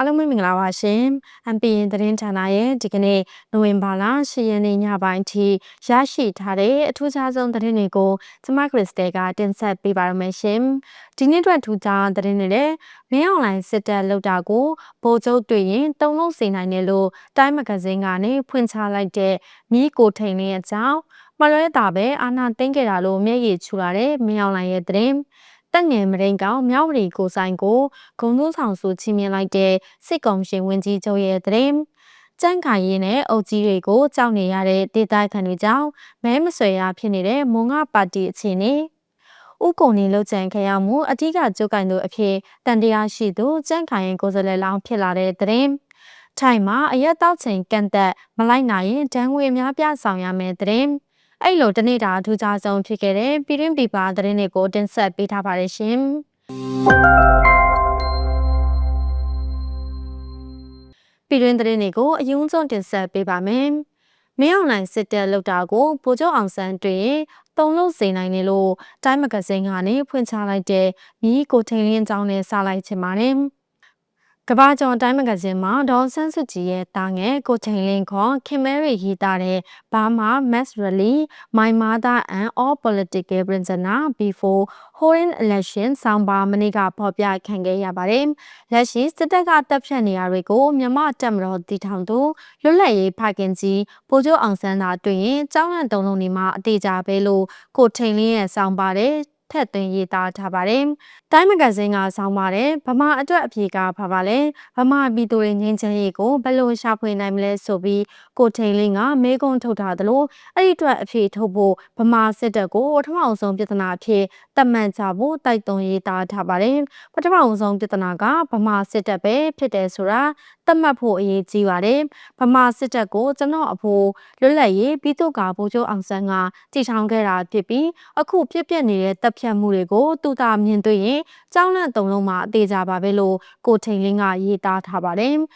အားလုံးပဲမင်္ဂလာပါရှင်။ MPN သတင်းဌာနရဲ့ဒီကနေ့နိုဝင်ဘာလ10ရက်နေ့ညပိုင်းထိရရှိထားတဲ့အထူးခြားဆုံးသတင်းတွေကိုကျမခရစ်စတဲကတင်ဆက်ပေးပါရမယ်ရှင်။ဒီနေ့အတွက်ထူးခြားသတင်းတွေလည်းမင်းအွန်လိုင်းစစ်တပ်လောက်တာကိုဗိုလ်ချုပ်တွေ့ရင်တုံလုံးစေနိုင်တယ်လို့တိုင်းမဂဇင်းကနေဖွင့်ချလိုက်တဲ့မိကိုထိန်လင်းအကြောင်းမလွဲတာပဲအာနာသိမ့်ခဲ့တာလို့မျက်ရည်ချူလာတဲ့မင်းအွန်လိုင်းရဲ့သတင်း တက်ငယ်မရင်ကောင်မြောက်ဝတီကိုဆိုင်ကိုဂုံသုံးဆောင်စုချီးမြှင့်လိုက်တဲ့စစ်ကောင်ရှင်ဝင်ကြီးချုပ်ရဲ့သတင်းကျန်းခိုင်ရေးနဲ့အုပ်ကြီးတွေကိုကြောက်နေရတဲ့ဒေသခံတွေကြောင့်မဲမဆွေရဖြစ်နေတဲ့မွန်ငါပါတီအခြေအနေဥကုံနေလှုပ်ကြံခဲ့ရမှုအထူးကကြိုးကင်သူအဖြစ်တန်တရားရှိသူကျန်းခိုင်ရင်ကိုယ်စားလှယ်လောင်းဖြစ်လာတဲ့သတင်းထိုင်မှာအရက်တောက်ချိန်ကန့်သက်မလိုက်နိုင်ရင်ဒဏ်ငွေများပြဆောင်ရမယ်သတင်း အဲ့လိုတနေ့တာအထူးခြားဆုံးဖြစ်ခဲ့တဲ့ပြည်တွင်းပြည်ပသတင်းတွေကိုတင်ဆက်ပေးထားပါတယ်ရှင်ပြည်တွင်းသတင်းတွေကိုအယုံဆုံးတင်ဆက်ပေးပါမယ်။မင်းအောင်လှိုင်စစ်တပ်လောက်တာကိုဗိုလ်ချုပ်အောင်ဆန်းတွေ့ရင်တုံလို့စေနိုင်တယ်လို့တိုင်းမဂဇင်းကနေဖွင့်ချလိုက်တဲ့မိကိုထိန်လင်းကြောင်းနဲ့စလိုက်ချင်ပါတယ်။ ကဘာကျော်တိုင်းမဂဇင်းမှာဒေါ်ဆန်းစုကြည်ရဲ့တာငယ်ကိုချိန်လင်းခေါ်ခင်မဲရီရေးသားတဲ့ဘာမာ Mass Rally My Mother and All Political Prisoner Before Holding Election ဆောင်းပါမနေ့ကပေါ်ပြခံခဲ့ရပါတယ်။လက်ရှိစစ်တပ်ကတပ်ဖြတ်နေရတွေကိုမြမတက်မတော်တည်ထောင်သူလွတ်လပ်ရေးဖခင်ကြီးဗိုလ်ချုပ်အောင်ဆန်းသာတွေ့ရင်ကျောင်းရံတုံလုံးနေမှာအတေကြပဲလို့ကိုထိန်လင်းရဲ့ဆောင်းပါတယ်ထက်သွင်းရေးသားထားပါတယ်။တိုင်းမဂဇင်းကဆောင်းပါတယ်ဗမာအတွက်အဖြေကဘာပါလဲဗမာပြည်သူတွေငင်းချင်ရေးကိုဘယ်လိုရှာဖွေနိုင်မလဲဆိုပြီးကိုထိန်လင်းကမေးခွန်းထုတ်ထားသလိုအဲ့ဒီအတွက်အဖြေထုတ်ဖို့ဗမာစစ်တပ်ကိုပထမအောင်ဆုံးပြဿနာအဖြစ်တတ်မှတ်ကြဖို့တိုက်တွန်းရေးသားထားပါတယ်။ပထမအောင်ဆုံးပြဿနာကဗမာစစ်တပ်ပဲဖြစ်တယ်ဆိုတာသတ်မှတ်ဖို့အရေးကြီးပါတယ်။ဗမာစစ်တပ်ကိုကျွန်တော်အဖို့လွတ်လပ်ရေးပြီးတော့ကဗိုလ်ချုပ်အောင်ဆန်းကတည်ထောင်ခဲ့တာဖြစ်ပြီးအခုပြစ်ပြက်နေတဲ့တပ်ဖြတ်မှုတွေကိုသူသာမြင်တွေ့ရင်ကြောင်းလန့်တုံလုံးမှာအသေးကြပါပဲလို့ကိုထိန်လင်းကရေးသားထားပါတယ်။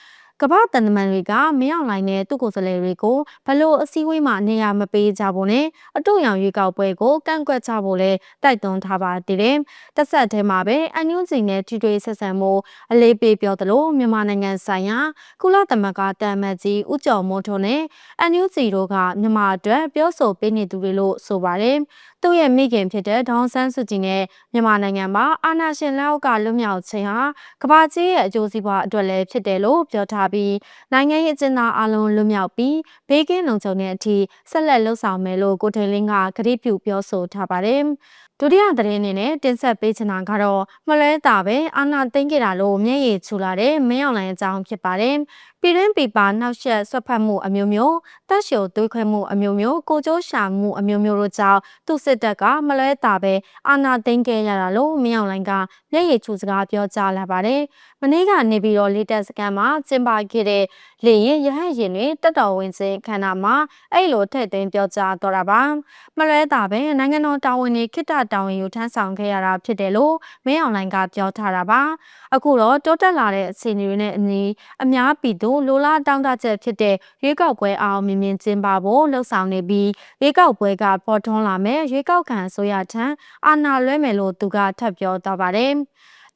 ကမ္ဘာတန်တမန်တွေကမင်းအောင်လိုင်းနဲ့သူ့ကိုယ်စားလှယ်တွေကိုဘလို့အစည်းအဝေးမှာနေရာမပေးကြဖို့နဲ့အတူရောင်ရွေးကောက်ပွဲကိုကန့်ကွက်ကြဖို့လဲတိုက်တွန်းထားပါသေးတယ်။တစ်ဆက်တည်းမှာပဲအန်ယူဂျီနဲ့ထွေထွေဆက်ဆံမှုအလေးပေးပြောသလိုမြန်မာနိုင်ငံဆိုင်ရာကုလသမဂ္ဂတန်မတ်ကြီးဦးကျော်မိုးထွန်းနဲ့အန်ယူဂျီတို့ကမြန်မာအတွက်ပြောဆိုပေးနေသူတွေလို့ဆိုပါတယ်။ သူ့ရဲ့မိခင်ဖြစ်တဲ့ဒေါန်ဆန်းစုကြည်နဲ့မြန်မာနိုင်ငံမှာအာဏာရှင်လက်အောက်ကလွတ်မြောက်ခြင်းဟာကမ္ဘာကြီးရဲ့အကျိုးစီးပွားအတွက်လည်းဖြစ်တယ်လို့ပြောထားပြီးနိုင်ငံရေးအကျဉ်းသားအလုံးလွတ်မြောက်ပြီးဘေးကင်းလုံခြုံတဲ့အထိဆက်လက်လှုပ်ဆောင်မယ်လို့ကိုထိန်လင်းကကတိပြုပြောဆိုထားပါတယ်။ ဒုတိယသတင်းအနေနဲ့တင်ဆက်ပေးချင်တာကတော့မလဲတာပဲအာနာသိမ့်ခဲ့တာလို့မျက်ရည်ချူလာတဲ့မင်းအောင်လိုင်အကြောင်းဖြစ်ပါတယ်။ပြည်တွင်းပြည်ပနောက်ဆက်ဆွတ်ဖက်မှုအမျိုးမျိုးတက်ရှိုသွေးခွဲမှုအမျိုးမျိုးကိုကျိုးရှာမှုအမျိုးမျိုးတို့ကြောင့်သူစစ်တပ်ကမလွဲတာပဲအာဏာသိမ်းခဲ့ရတာလို့မင်းအောင်လိုင်ကမျက်ရည်ချူစကားပြောကြားလာပါတယ်။မနေ့ကနေပြီးတော့လေတက်စကန်မှာကျင်းပခဲ့တဲ့လေရင်ရဟတ်ရင်တွေတက်တော်ဝင်ခြင်းခန္ဓာမှာအဲ့လိုထည့်သွင်းပြောကြားတော့တာပါ။မလွဲတာပဲနိုင်ငံတော်တာဝန်တွေခိတ္တတာဝန်ယူထမ်းဆောင်ခဲ့ရတာဖြစ်တယ်လို့မင်းအောင်လိုင်ကပြောထားတာပါ။အခုတော့တိုးတက်လာတဲ့အခြေအနေတွေနဲ့အညီအများပြည်သူလိုလားတောင်းတချက်ဖြစ်တဲ့ရွေးကောက်ပွဲအောင်မြင်မြင်ကျင်းပဖို့လှုံ့ဆော်နေပြီးရွေးကောက်ပွဲကပေါ်ထွန်းလာမယ်ရွေးကောက်ခံဆိုရထံအာဏာလွှဲမယ်လို့သူကထပ်ပြောသွားပါတယ်။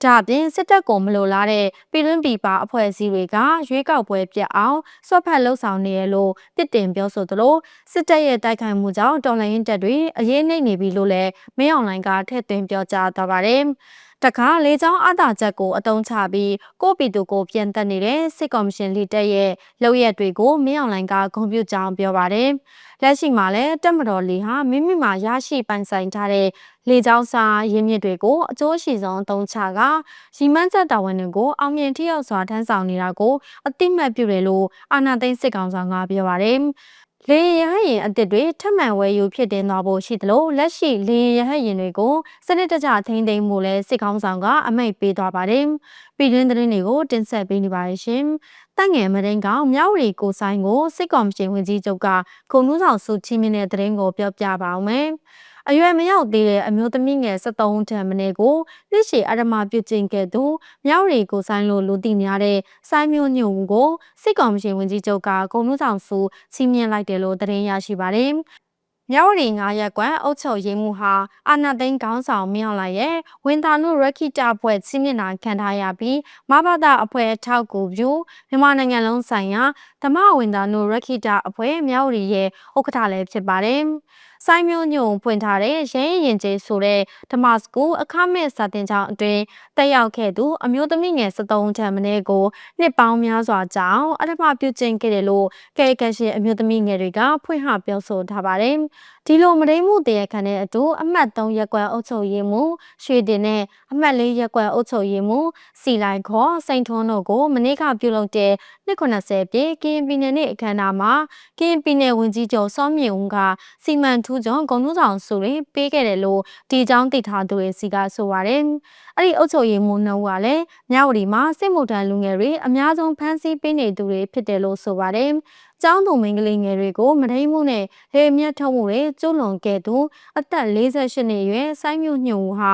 ဒါအပြင်စစ်တပ်ကိုမလိုလားတဲ့ပြည်တွင်းပြည်ပအဖွဲ့အစည်းတွေကရွေးကောက်ပွဲပြတ်အောင်ဆွတ်ဖက်လှုပ်ဆောင်နေရလို့ပြစ်တင်ပြောဆိုသလိုစစ်တပ်ရဲ့တိုက်ခိုက်မှုကြောင့်တော်လှန်ရေးတပ်တွေအရေးနှိမ့်နေပြီလို့လည်းမင်းအောင်လိုင်ကထည့်သွင်းပြောကြားသွားပါတယ်။တခါလေကြောင်းအသာချက်ကိုအတုံးချပြီးကိုပီတူကိုပြန်တက်နေတဲ့စစ်ကော်မရှင်လီတက်ရဲ့လုပ်ရက်တွေကိုမင်းအောင်လိုင်ကဂုဏ်ပြုကြောင်းပြောပါတယ်။လက်ရှိမှာလည်းတက်မတော်လီဟာမိမိမှာရရှိပိုင်ဆိုင်ထားတဲ့ လေကြောင်းစာရင်းမြစ်တွေကိုအကျိုးရှိဆုံးအသုံးချကရီမန်းချက်တာဝန်တွေကိုအောင်မြင်ထိရောက်စွာထမ်းဆောင်နေတာကိုအတိမတ်ပြုတယ်လို့အာဏာသိမ်းစစ်ကောင်ဆောင်ကပြောပါတယ်။လေရင်ရဟရင်အစ်စ်တွေထပ်မံဝယ်ယူဖြစ်တင်သွားဖို့ရှိသလိုလက်ရှိလေရင်ရဟရင်တွေကိုစနစ်တကျထိန်းသိမ်းမှုလဲစစ်ကောင်းဆောင်ကအမိန့်ပေးသွားပါတယ်။ပြည်တွင်းသတင်းတွေကိုတင်ဆက်ပေးနေပါတယ်ရှင်။တန့်ငယ်မရင်းကောင်မြောက်ရီကိုဆိုင်ကိုစစ်ကောင်ရှင်ဝင်ကြီးချုပ်ကခုံနှူးဆောင်စုချီးမြှင့်တဲ့သတင်းကိုပြောပြပါအောင်မယ်။ အရွယ်မရောက်သေးတဲ့အမျိုးသမီးငယ်73ထံမင်းကိုလက်ရှိအရမပြုကျင့်ခဲ့သူမြောက်ရီကိုဆိုင်လို့လူသိများတဲ့စိုင်းမျိုးညုံကိုစစ်ကောင်မရှင်ဝင်ကြီးချုပ်ကဂုံမှုဆောင်စုချီးမြှင့်လိုက်တယ်လို့သတင်းရရှိပါတယ်မြဝတီ9ရက်ကွယ်အုပ်ချုပ်ရေးမှုဟာအာနာသိန်းခေါင်းဆောင်မြောက်လိုက်ရဲ့ဝင်သာနုရခိတအဖွဲ့ချင်းမျက်နှာခံထားရပြီးမဘာသာအဖွဲ့ထောက်ကူပြုမြန်မာနိုင်ငံလုံးဆိုင်ရာဓမ္မဝင်သာနုရခိတအဖွဲ့မြောက်ရီရဲ့ဥက္ကဋ္ဌလည်းဖြစ်ပါတယ်။ စိုင်းမျိုးညုံဖွင့်ထားတဲ့ရင်းရင်ကျေးဆိုတဲ့ဓမ္မစကူအခမဲ့စာတင်ကြောင်းအတွင်းတက်ရောက်ခဲ့သူအမျိုးသမီးငယ်73ချမ်းမင်းကိုနှစ်ပေါင်းများစွာကြာအောင်အထမပြုကျင့်ခဲ့တယ်လို့ကဲကက်ရှင်အမျိုးသမီးငယ်တွေကဖွင့်ဟပြောဆိုထားပါတယ်။ ဒီလိုမတိမ်မှုတရားခံတဲ့အတူအမှတ်3ရက်ကွယ်အုပ်ချုပ်ရေးမှူးရွှေတင်နဲ့အမှတ်4ရက်ကွယ်အုပ်ချုပ်ရေးမှူးစီလိုက်ခေါ်စိန်ထွန်းတို့ကိုမနေ့ကပြုလုပ်တဲ့290ပြည့်ကရင်ပြည်နယ်နေ့အခမ်းအနားမှာကရင်ပြည်နယ်ဝန်ကြီးချုပ်စောမြင့်ဦးကစီမံထူးကျော်ဂုံနှုဆောင်စုတွေပေးခဲ့တယ်လို့ဒီအကြောင်းသိထားသူတွေစီကဆိုပါတယ်။အဲ့ဒီအုပ်ချုပ်ရေးမှူးနှုတ်ကလည်းမြဝတီမှာစစ်မှုထမ်းလူငယ်တွေအများဆုံးဖမ်းဆီးပေးနေသူတွေဖြစ်တယ်လို့ဆိုပါတယ်။ကျောင်းသူမိန်းကလေးငယ်တွေကိုမထိန်မှုနဲ့ရေမြတ်ထုတ်မှုတွေကျူးလွန်ခဲ့သူအသက်48နှစ်အရွယ်စိုင်းမြုံညုံဟာ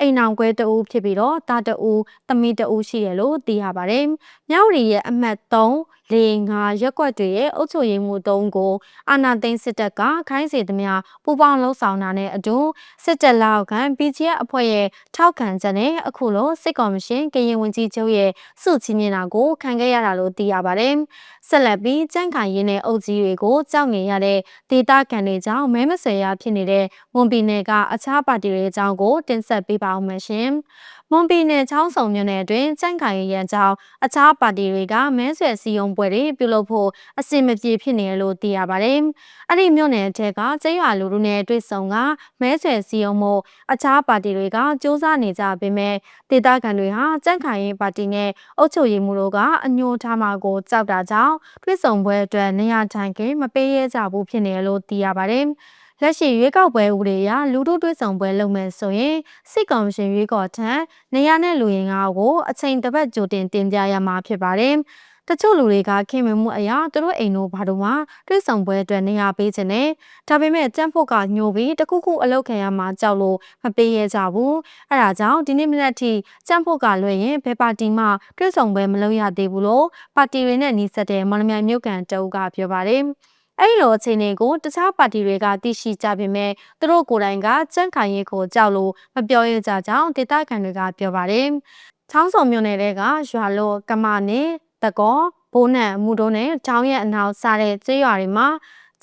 အိမ်အောင်ကွဲတအူးဖြစ်ပြီးတော့တာတအူးသမီးတအူးရှိတယ်လို့သိရပါတယ်။မြောက်ရီရဲ့အမှတ်3 လေငါရက်ကွက်တွေရဲ့အုပ်ချုပ်ရေးမှုတုံးကိုအာနာသိန်းစစ်တပ်ကခိုင်းစေသမျှပူပေါင်းလှုပ်ဆောင်တာနဲ့အတူစစ်တပ်လောက်ခံ BGF အဖွဲ့ရဲ့ထောက်ခံချက်နဲ့အခုလိုစစ်ကော်မရှင်ကရင်ဝင်ကြီးချုပ်ရဲ့စုချင်းမြင်တာကိုခံခဲ့ရတာလို့သိရပါတယ်။ဆက်လက်ပြီးကြန့်ခိုင်ရင်းနဲ့အုပ်ကြီးတွေကိုကြောက်နေရတဲ့ဒေတာကန်တွေကြောင့်မဲမဆွေရဖြစ်နေတဲ့မွန်ပြည်နယ်ကအခြားပါတီတွေအကြောင်းကိုတင်ဆက်ပေးပါဦးမယ်ရှင်။ မွန်ပြည်နယ်ချောင်းဆောင်မြို့နယ်အတွင်းကြန့်ခိုင်ရန်ကြောင့်အခြားပါတီတွေကမဲဆွယ်စည်းရုံးပွဲတွေပြုလုပ်ဖို့အစီအမပြေဖြစ်နေတယ်လို့သိရပါတယ်။အဲ့ဒီမြို့နယ်အထက်ကကျေးရွာလူထုနဲ့တွေ့ဆုံကမဲဆွယ်စည်းရုံးမှုအခြားပါတီတွေကစ조사နေကြပေမဲ့ဒေသခံတွေဟာကြန့်ခိုင်ရင်ပါတီနဲ့အုပ်ချုပ်ရေးမှုတို့ကအညှိုးထားမှာကိုကြောက်တာကြောင့်တွေ့ဆုံပွဲအတွက်နေရာထိုင်ခင်းမပေးရကြဘူးဖြစ်နေလို့သိရပါတယ်။ လက်ရှိရွေးကောက်ပွဲဥပဒေအရလူထုတွေ့ဆုံပွဲလုပ်မယ်ဆိုရင်စစ်ကောင်ရှင်ရွေးကော်ထံနေရနဲ့လူရင်ကားကိုအချိန်တစ်ပတ်ကြိုတင်တင်ပြရမှာဖြစ်ပါတယ်။တချို့လူတွေကခင်မင်မှုအရာသူတို့အိမ်တို့ဘာလို့မှတွေ့ဆုံပွဲအတွက်နေရာပေးခြင်းနဲ့ဒါပေမဲ့ကြမ်းဖို့ကညှိုပြီးတခုခုအလုပ်ခံရမှာကြောက်လို့မပေးရကြဘူးအဲဒါကြောင့်ဒီနေ့မနက်ထိကြမ်းဖို့ကလွှဲရင်ဘယ်ပါတီမှတွေ့ဆုံပွဲမလုပ်ရသေးဘူးလို့ပါတီတွေနဲ့နှီးစပ်တဲ့မော်လမြိုင်မြို့ကန်တအုပ်ကပြောပါတယ်။ အဲ့လိုအခြေအနေကိုတခြားပါတီတွေကသိရှိကြပေမဲ့သူတို့ကိုယ်တိုင်ကကြန့်ခိုင်ရေးကိုကြောက်လို့မပြောရကြကြောင်းဒေသခံတွေကပြောပါတယ်။ချောင်းစုံမြို့နယ်ကရွာလို့ကမနဲ့တကောဘိုးနံမူတို့နဲ့ချောင်းရဲ့အနောက်စားတဲ့ကျေးရွာတွေမှာ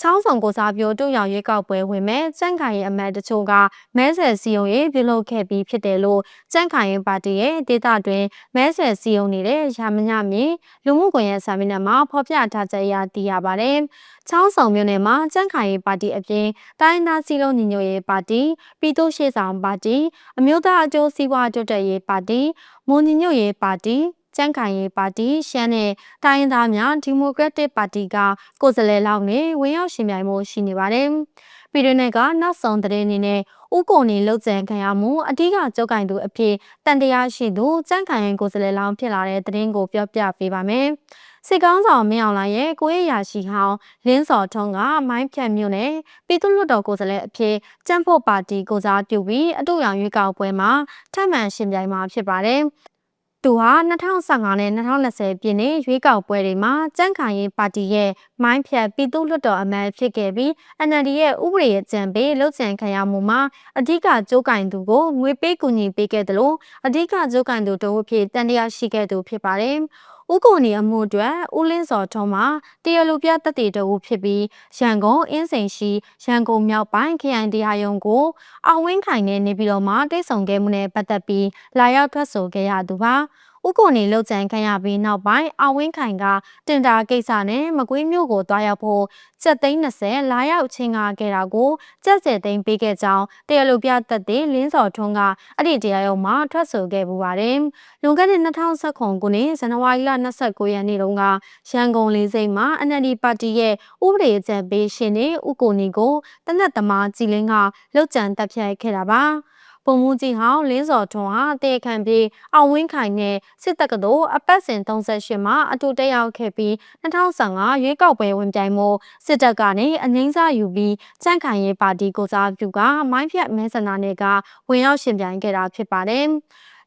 ချောင်းဆောင်ကိုစားပြောတို့ရောက်ရွေးကောက်ပွဲဝင်မဲ့စန့်ခိုင်ရဲ့အမတ်တချို့ကမဲဆယ်စီယုံရေးပြုလုပ်ခဲ့ပြီးဖြစ်တယ်လို့စန့်ခိုင်ရဲ့ပါတီရဲ့ဒေသတွင်မဲဆယ်စီယုံနေတဲ့ရာမညမြေလူမှုကွန်ရက်စာမျက်နှာမှာဖော်ပြထားချက်အရသိရပါတယ်။ချောင်းဆောင်မြို့နယ်မှာစန့်ခိုင်ရဲ့ပါတီအပြင်တိုင်းသားစီလုံးညီညွတ်ရေးပါတီပြည်သူ့ရှေ့ဆောင်ပါတီအမျိုးသားအကျိုးစီးပွားတိုးတက်ရေးပါတီမွန်ညီညွတ်ရေးပါတီ ကြန့်ခိုင်ရေးပါတီရှမ်းနဲ့တိုင်းရင်းသားများဒီမိုကရက်တစ်ပါတီကကိုယ်စားလှယ်လောက်နဲ့ဝင်ရောက်ရှင်ပြိုင်မှုရှိနေပါတယ်။ပြည်တွင်းကနောက်ဆုံးသတင်းအနေနဲ့ဥကိုနေလှုပ်ကြံခံရမှုအဓိကကြောက်ကင်သူအဖြစ်တန်တရားရှိသူကြန့်ခိုင်ရင်ကိုယ်စားလှယ်လောင်းဖြစ်လာတဲ့သတင်းကိုပြောပြပေးပါမယ်။စစ်ကောင်းဆောင်မင်းအောင်လှိုင်ရဲ့ကိုရရာရှိဟောင်းလင်းစော်ထုံးကမိုင်းဖြတ်မြို့နယ်ပြည်သူ့လွှတ်တော်ကိုယ်စားလှယ်အဖြစ်ကျန်းဖို့ပါတီကိုစားပြုပြီးအတူရောင်ရွေးကောက်ပွဲမှာထပ်မံရှင်ပြိုင်မှာဖြစ်ပါတယ်။ သူဟာ2015နဲ့2020ပြည်နှစ်ရွေးကောက်ပွဲတွေမှာကြန့်ခိုင်ရေးပါတီရဲ့မိုင်းဖြတ်ပြည်သူ့လွှတ်တော်အမတ်ဖြစ်ခဲ့ပြီး NLD ရဲ့ဥပဒေအကြံပေးလှုပ်ကြံခံရမှုမှာအဓိကကြိုးကင်သူကိုငွေပေးကူညီပေးခဲ့တယ်လို့အဓိကကြိုးကင်သူတို့အဖြစ်တန်တရားရှိခဲ့သူဖြစ်ပါတယ်။ ဥကိုနေအမှုအတွက်ဦးလင်းစော်ထုံးမှာတရားလူပြတက်တေတအုပ်ဖြစ်ပြီးရန်ကုန်အင်းစိန်ရှိရန်ကုန်မြောက်ပိုင်းခရိုင်တရားရုံးကိုအောင်ဝင်းခိုင်နဲ့နေပြည်တော်မှာတိတ်ဆုံခဲ့မှုနဲ့ပတ်သက်ပြီးလာရောက်ထွက်ဆိုခဲ့ရသူပါ။ ဥကိုနေလောက်ကြံခံရပြီးနောက်ပိုင်းအဝင်းခိုင်ကတင်တာကိစ္စနဲ့မကွေးမြို့ကိုတွားရောက်ဖို့စက်သိန်း20လာရောက်ချင်းကားခဲ့တာကိုစက်စဲသိန်းပေးခဲ့ကြောင်းတရားလိုပြသက်တဲ့လင်းစော်ထွန်းကအဲ့ဒီတရားရုံးမှာထွက်ဆိုခဲ့ပူပါတယ်။လွန်ခဲ့တဲ့2019ခုနှစ်ဇန်နဝါရီလ29ရက်နေ့တုန်းကရန်ကုန်လေးစိတ်မှာ NLD ပါတီရဲ့ဥပဒေအကြံပေးရှင်နေဥကိုနေကိုတနက်သမားကြည်လင်းကလှုပ်ကြံတက်ဖြတ်ခဲ့တာပါ။ ပုံမှုကြီးဟောင်းလင်းစော်ထွန်းဟာတေခံပြီးအောင်ဝင်းခိုင်နဲ့စစ်တပ်ကတို့အပတ်စဉ်38မှာအတူတက်ရောက်ခဲ့ပြီး2015ရွေးကောက်ပွဲဝင်ပြိုင်မှုစစ်တပ်ကနေအငိမ့်စားယူပြီးကြန့်ခိုင်ရေးပါတီကိုစားပြုကမိုင်းဖြတ်မဲဆန္ဒနယ်ကဝင်ရောက်ရှင်ပြိုင်ခဲ့တာဖြစ်ပါတယ်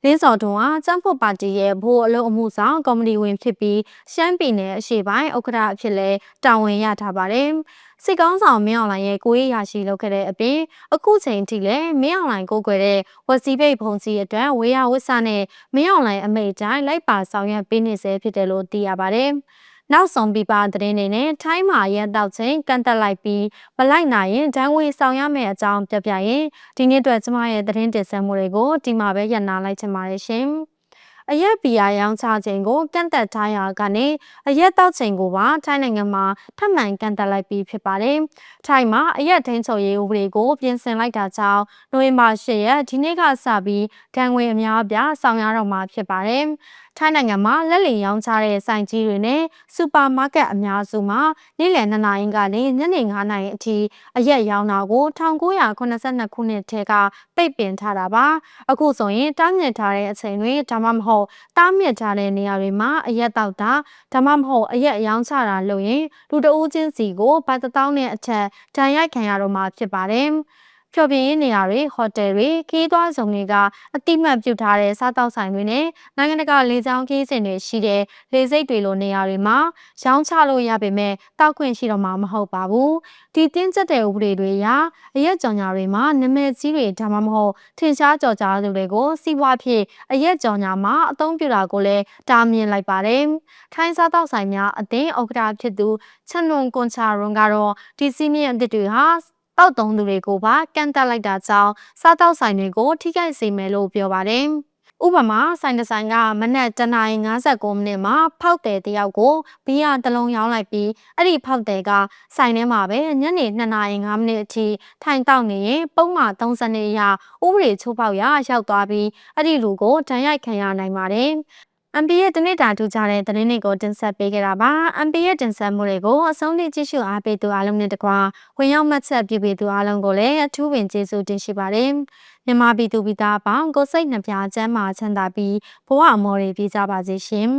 လင်းစော်တွန်းဟာကျန်းဖို့ပါတီရဲ့ဘိုးအလုံးအမှုဆောင်ကော်မတီဝင်ဖြစ်ပြီးရှမ်းပြည်နယ်အရှေ့ပိုင်းဥက္ကဋ္ဌအဖြစ်လဲတာဝန်ရထားပါတယ်။ စစ်ကောင်းဆောင်မင်းအောင်လှိုင်ရဲ့ကိုရေးရရှိလုပ်ခဲ့တဲ့အပြင်အခုချိန်ထိလည်းမင်းအောင်လှိုင်ကိုကွယ်တဲ့ဝစီပိတ်ဖုန်ကြီးအတွက်ဝေယဝစ္စနဲ့မင်းအောင်လှိုင်အမိတ်တိုင်းလိုက်ပါဆောင်ရွက်ပေးနေဆဲဖြစ်တယ်လို့သိရပါတယ်။နောက်ဆုံးပြပသတင်းတွေနဲ့ထိုင်းမှာရက်တော့ချင်းကန်တက်လိုက်ပြီးမလိုက်နိုင်ရင်ဒဏ်ငွေဆောင်ရမယ့်အကြောင်းပြပြရင်ဒီနေ့အတွက်ကျမရဲ့သတင်းတင်ဆက်မှုတွေကိုဒီမှာပဲရန်နာလိုက်ချင်ပါတယ်ရှင်။ အရက်ဘီယာရောင်းချခြင်းကိုကန့်သက်ထားရာကနေအရက်တောက်ခြင်းကိုပါထိုင်းနိုင်ငံမှာထပ်မံကန့်သက်လိုက်ပြီးဖြစ်ပါတယ်။ထိုင်းမှာအရက်ထင်းချုပ်ရေးဥပဒေကိုပြင်ဆင်လိုက်တာကြောင့်နိုဝင်ဘာ10ရက်ဒီနေ့ကစပြီးဒဏ်ငွေအများအပြားဆောင်ရတော့မှာဖြစ်ပါတယ်။ထိုင်းနိုင်ငံမှာလက်လီရောင်းချတဲ့ဆိုင်ကြီးတွေနဲ့စူပါမားကတ်အများစုမှာနေ့လယ်2နာရီကနေညနေ9နာရီအထိအရက်ရောင်းတာကို1982ခုနှစ်ထဲကပိတ်ပင်ထားတာပါအခုဆိုရင်တားမြစ်ထားတဲ့အချိန်တွေဒါမှမဟုတ်တားမြစ်ထားတဲ့နေရာတွေမှာအရက်တောက်တာဒါမှမဟုတ်အရက်ရောင်းချတာလုပ်ရင်လူတဦးချင်းစီကိုဗတ်တထောင်းနဲ့အထက်တန်ရိုက်ခံရတော့မှာဖြစ်ပါတယ် ဖျော်ဖြေရေးနေရာတွေဟိုတယ်တွေခီးသွားဆောင်တွေကအတိမတ်ပြုထားတဲ့စားတောက်ဆိုင်တွေနဲ့နိုင်ငံတကာလေကြောင်းခီးစဉ်တွေရှိတဲ့လေဆိပ်တွေလိုနေရာတွေမှာရောင်းချလို့ရပေမဲ့တောက်ခွင့်ရှိတော့မှာမဟုတ်ပါဘူးဒီတင်းကျပ်တဲ့ဥပဒေတွေအရအရက်ကြော်ညာတွေမှာနာမည်ကြီးတွေဒါမှမဟုတ်ထင်ရှားကြော်ကြားသူတွေကိုစီးပွားဖြစ်အရက်ကြော်ညာမှာအသုံးပြုတာကိုလည်းတားမြစ်လိုက်ပါတယ်ထိုင်းစားတောက်ဆိုင်များအသင်းဥက္ကဋ္ဌဖြစ်သူချန်နွန်ကွန်ချာရွန်ကတော့ဒီစီမီအသစ်တွေဟာ တောက်တုံးသူတွေကိုပါကန့်တက်လိုက်တာကြောင့်စားတောက်ဆိုင်တွေကိုထိခိုက်စေမယ်လို့ပြောပါတယ်။ဥပမာဆိုင်တဆိုင်ကမနက်တနာရီ59မိနစ်မှာဖောက်တယ်တယောက်ကိုဘီယာတစ်လုံးရောင်းလိုက်ပြီးအဲ့ဒီဖောက်တယ်ကဆိုင်ထဲမှာပဲညနေ2နာရီ5မိနစ်အထိထိုင်တောက်နေရင်ပုံမှန်30နှစ်အရဥပဒေချိုးဖောက်ရာရောက်သွားပြီးအဲ့ဒီလူကိုဒဏ်ရိုက်ခံရနိုင်ပါတယ်။ MP ရဲ့တနစ်တာထူးခြားတဲ့သတင်းတွေကိုတင်ဆက်ပေးခဲ့တာပါ MP ရဲ့တင်ဆက်မှုတွေကိုအဆုံးထိကြည့်ရှုအားပေးသူအားလုံးနဲ့တကွာဝင်ရောက်မှတ်ချက်ပြုပေးသူအားလုံးကိုလည်းအထူးပင်ကျေးဇူးတင်ရှိပါတယ်မြန်မာပြည်သူပြည်သားအပေါင်းကိုစိတ်နှပြချမ်းမာချမ်းသာပြီးဘဝအမော်တွေပြကြပါစေရှင်